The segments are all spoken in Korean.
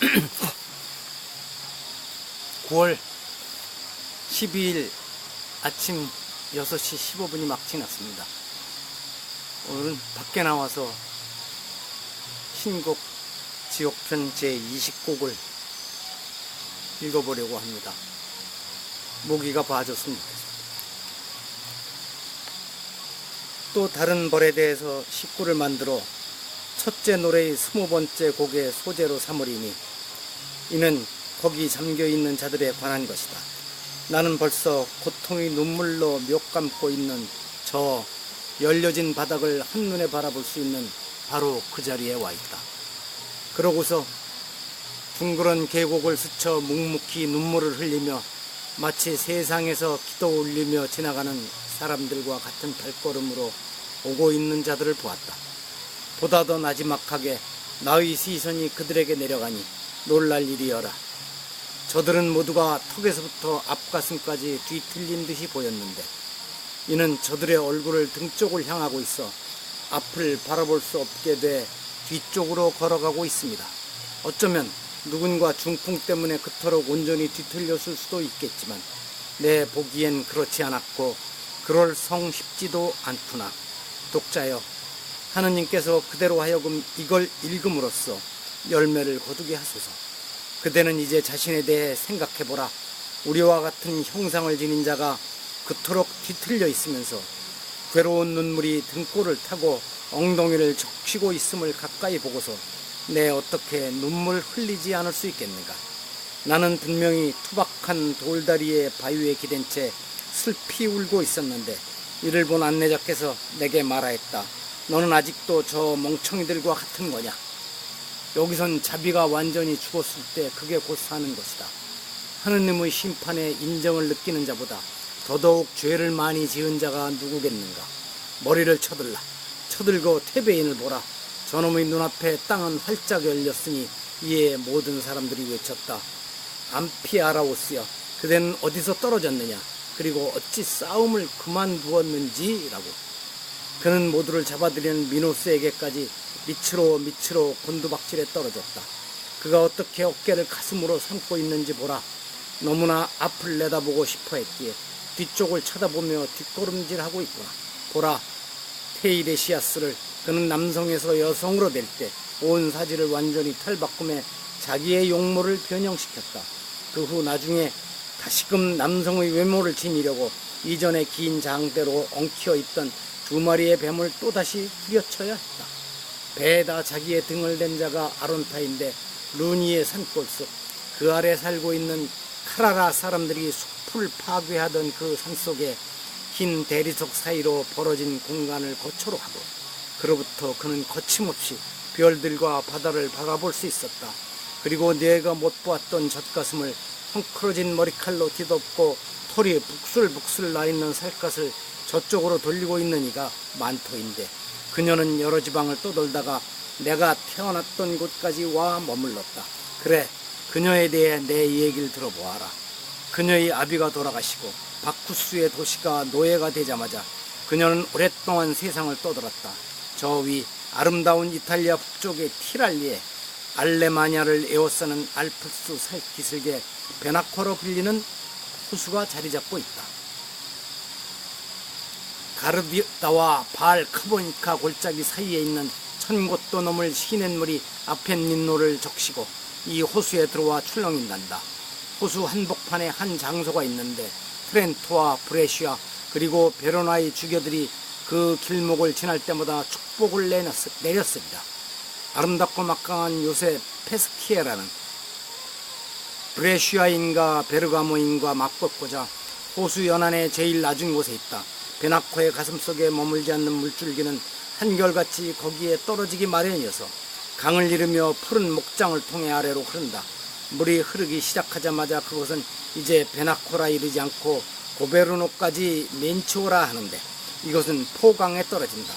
9월 12일 아침 6시 15분이 막 지났습니다. 오늘은 밖에 나와서 신곡 지옥편 제20곡을 읽어보려고 합니다. 모기가 봐줬으면 좋겠습니다. 또 다른 벌에 대해서 식구를 만들어 첫째 노래의 스무 번째 곡의 소재로 삼으리니 이는 거기 잠겨 있는 자들에 관한 것이다. 나는 벌써 고통의 눈물로 묘 감고 있는 저 열려진 바닥을 한눈에 바라볼 수 있는 바로 그 자리에 와 있다. 그러고서 둥그런 계곡을 스쳐 묵묵히 눈물을 흘리며 마치 세상에서 기도 올리며 지나가는 사람들과 같은 발걸음으로 오고 있는 자들을 보았다. 보다 더 나지막하게 나의 시선이 그들에게 내려가니 놀랄 일이여라. 저들은 모두가 턱에서부터 앞가슴까지 뒤틀린 듯이 보였는데 이는 저들의 얼굴을 등 쪽을 향하고 있어 앞을 바라볼 수 없게 돼 뒤쪽으로 걸어가고 있습니다. 어쩌면 누군가 중풍 때문에 그토록 온전히 뒤틀렸을 수도 있겠지만 내 보기엔 그렇지 않았고 그럴 성 싶지도 않구나. 독자여, 하느님께서 그대로 하여금 이걸 읽음으로써 열매를 거두게 하소서. 그대는 이제 자신에 대해 생각해보라. 우리와 같은 형상을 지닌 자가 그토록 뒤틀려 있으면서 괴로운 눈물이 등골을 타고 엉덩이를 적시고 있음을 가까이 보고서 내 어떻게 눈물 흘리지 않을 수 있겠는가. 나는 분명히 투박한 돌다리의 바위에 기댄 채 슬피 울고 있었는데 이를 본 안내자께서 내게 말하였다. 너는 아직도 저 멍청이들과 같은 거냐? 여기선 자비가 완전히 죽었을 때 그게 곧 사는 것이다. 하느님의 심판에 인정을 느끼는 자보다 더더욱 죄를 많이 지은 자가 누구겠는가? 머리를 쳐들라. 쳐들고 태베인을 보라. 저놈의 눈앞에 땅은 활짝 열렸으니 이에 모든 사람들이 외쳤다. 암피아라오스여, 그대는 어디서 떨어졌느냐? 그리고 어찌 싸움을 그만두었는지라고. 그는 모두를 잡아들이는 미노스에게까지 밑으로 밑으로 곤두박질에 떨어졌다. 그가 어떻게 어깨를 가슴으로 삼고 있는지 보라. 너무나 앞을 내다보고 싶어 했기에 뒤쪽을 쳐다보며 뒷걸음질하고 있구나. 보라. 테이레시아스를 그는 남성에서 여성으로 될 때 온 사지를 완전히 탈바꿈해 자기의 용모를 변형시켰다. 그 후 나중에 다시금 남성의 외모를 지니려고 이전의 긴 장대로 엉키어 있던 두 마리의 뱀을 또다시 후려쳐야 했다. 배에다 자기의 등을 댄 자가 아론타인데 루니의 산골속 그 아래 살고 있는 카라라 사람들이 숲을 파괴하던 그 산속에 흰 대리석 사이로 벌어진 공간을 거처로 하고 그로부터 그는 거침없이 별들과 바다를 바라볼 수 있었다. 그리고 내가 못 보았던 젖가슴을 헝클어진 머리칼로 뒤덮고 털이 북슬북슬 나 있는 살갗을 저쪽으로 돌리고 있는 이가 만토인데 그녀는 여러 지방을 떠돌다가 내가 태어났던 곳까지 와 머물렀다. 그래, 그녀에 대해 내 얘기를 들어보아라. 그녀의 아비가 돌아가시고 바쿠스의 도시가 노예가 되자마자 그녀는 오랫동안 세상을 떠돌았다. 저 위 아름다운 이탈리아 북쪽의 티랄리에 알레마냐를 에워싸는 알프스 살기슭에 베나코로 불리는 호수가 자리 잡고 있다. 가르디다와 바알 카보니카 골짜기 사이에 있는 천 곳도 넘을 시냇물이 아펜닌노를 적시고 이 호수에 들어와 출렁인단다. 호수 한복판에 한 장소가 있는데 트렌토와 브레시아 그리고 베로나의 주교들이 그 길목을 지날 때마다 축복을 내렸, 내렸습니다. 아름답고 막강한 요새 페스키에라는 브레시아인과 베르가모인과 맞붙고자 호수 연안의 제일 낮은 곳에 있다. 베나코의 가슴속에 머물지 않는 물줄기는 한결같이 거기에 떨어지기 마련이어서 강을 이르며 푸른 목장을 통해 아래로 흐른다. 물이 흐르기 시작하자마자 그곳은 이제 베나코라 이르지 않고 고베르노까지 멘치오라 하는데 이것은 포강에 떨어진다.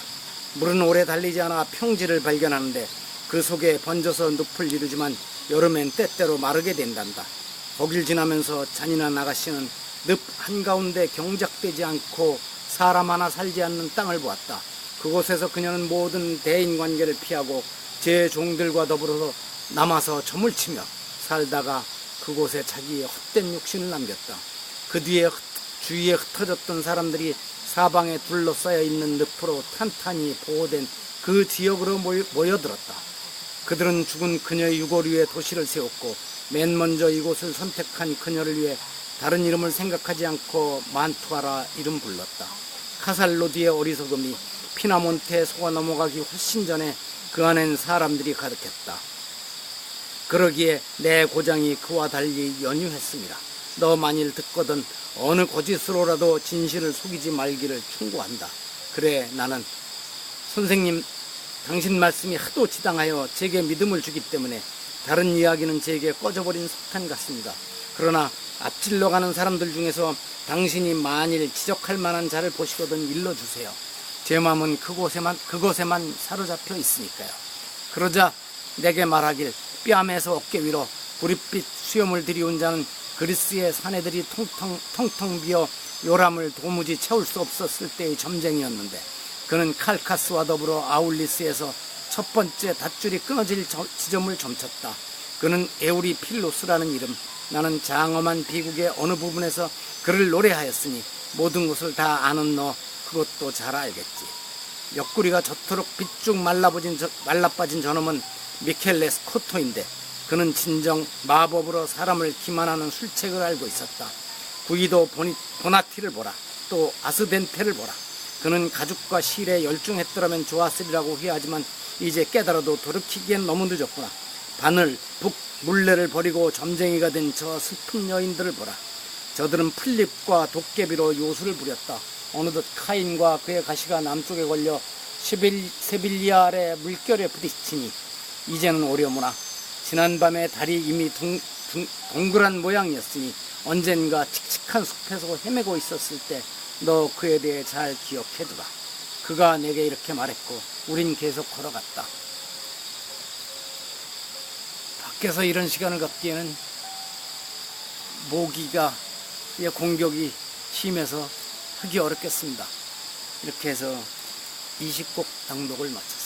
물은 오래 달리지 않아 평지를 발견하는데 그 속에 번져서 늪을 이루지만 여름엔 때때로 마르게 된단다. 거길 지나면서 잔인한 아가씨는 늪 한가운데 경작되지 않고 사람 하나 살지 않는 땅을 보았다. 그곳에서 그녀는 모든 대인 관계를 피하고 제 종들과 더불어서 남아서 점을 치며 살다가 그곳에 자기의 헛된 육신을 남겼다. 그 뒤에 흩- 주위에 흩어졌던 사람들이 사방에 둘러싸여 있는 늪으로 탄탄히 보호된 그 지역으로 모여- 모여들었다. 그들은 죽은 그녀의 유골 위에 도시를 세웠고 맨 먼저 이곳을 선택한 그녀를 위해 다른 이름을 생각하지 않고 만투아라 이름 불렀다. 카살로디의 어리석음이 피나몬테에 속아 넘어가기 훨씬 전에 그 안엔 사람들이 가득했다. 그러기에 내 고장이 그와 달리 연유했습니다. 너 만일 듣거든 어느 거짓으로라도 진실을 속이지 말기를 충고한다. 그래 나는 선생님 당신 말씀이 하도 지당하여 제게 믿음을 주기 때문에 다른 이야기는 제게 꺼져버린 석탄 같습니다. 그러나 앞질러 가는 사람들 중에서 당신이 만일 지적할 만한 자를 보시거든 일러주세요. 제 마음은 그곳에만, 그것에만 사로잡혀 있으니까요. 그러자 내게 말하길 뺨에서 어깨 위로 구릿빛 수염을 들이운 자는 그리스의 사내들이 통통, 통통 비어 요람을 도무지 채울 수 없었을 때의 점쟁이였는데 그는 칼카스와 더불어 아울리스에서 첫 번째 닷줄이 끊어질 저- 지점을 점쳤다. 그는 에우리 필로스라는 이름. 나는 장엄한 비국의 어느 부분에서 그를 노래하였으니 모든 것을 다 아는 너 그것도 잘 알겠지. 옆구리가 저토록 빗쭉 말라빠진, 저, 말라빠진 저놈은 미켈레스 코토인데 그는 진정 마법으로 사람을 기만하는 술책을 알고 있었다. 구이도 보니, 보나티를 보라. 또 아스덴테를 보라. 그는 가죽과 실에 열중했더라면 좋았으리라고 후회하지만 이제 깨달아도 돌이키기엔 너무 늦었구나. 바늘, 북, 물레를 버리고 점쟁이가 된 저 슬픈 여인들을 보라. 저들은 풀잎과 도깨비로 요술을 부렸다. 어느덧 카인과 그의 가시가 남쪽에 걸려 시빌, 세빌리아 아래 물결에 부딪히니 이제는 오려무나 지난밤에 달이 이미 둥, 둥, 동그란 모양이었으니 언젠가 칙칙한 숲에서 헤매고 있었을 때 너 그에 대해 잘 기억해두라. 그가 내게 이렇게 말했고 우린 계속 걸어갔다. 밖에서 이런 시간을 갖기에는 모기가 의 공격이 심해서 하기 어렵겠습니다. 이렇게 해서 20곡 낭독을 마쳤습니다.